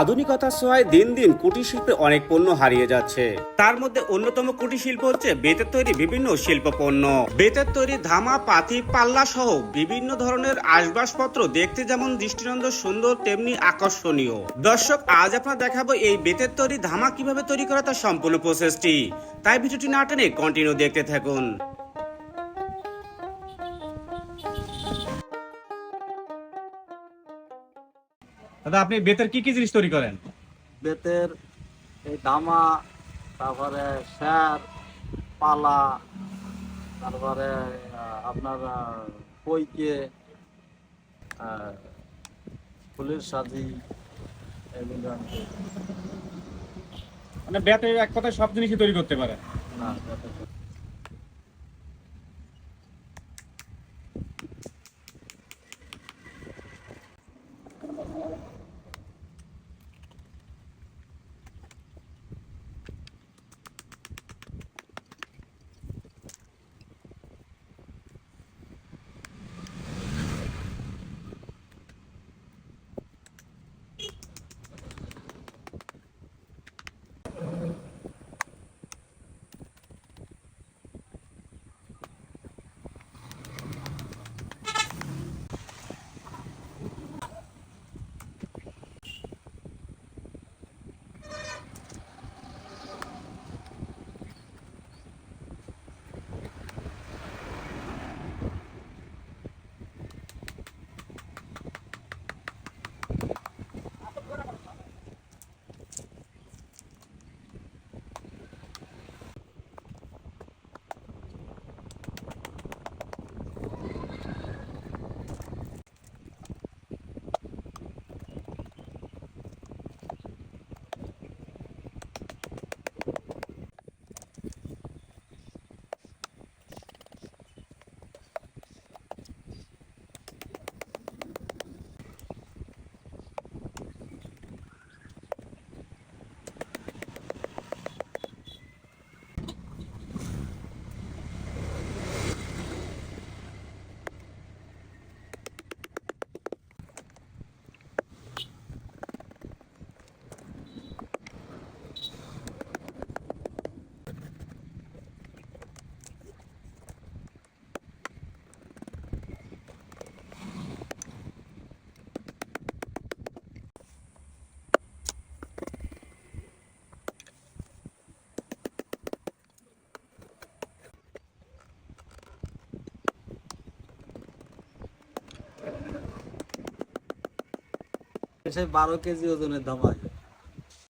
আধুনিকতার সহায় দিন দিন কুটির শিল্পে অনেক পণ্য হারিয়ে যাচ্ছে। তার মধ্যে অন্যতম কুটির শিল্প হচ্ছে বেতের তৈরি বিভিন্ন শিল্প পণ্য বেতের তৈরি ধামা, পাতি, পাল্লা সহ বিভিন্ন ধরনের আসবাবপত্র দেখতে যেমন দৃষ্টিনন্দন সুন্দর, তেমনি আকর্ষণীয়। দর্শক, আজ আপনার দেখাবো এই বেতের তৈরি ধামা কীভাবে তৈরি করা তার সম্পূর্ণ প্রসেসটি। তাই ভিডিওটি না টেনে কন্টিনিউ দেখতে থাকুন। দাদা আপনি বেতের কি কি জিনিস তৈরি করেন বেতের এই দামা তারপরে স্যার পালা তারপরে আপনার আহ, ফুলের সাজি এগুলো। মানে বেতের এক কথায় সব জিনিসই তৈরি করতে পারেন না বারো কেজি ওজনের দামাই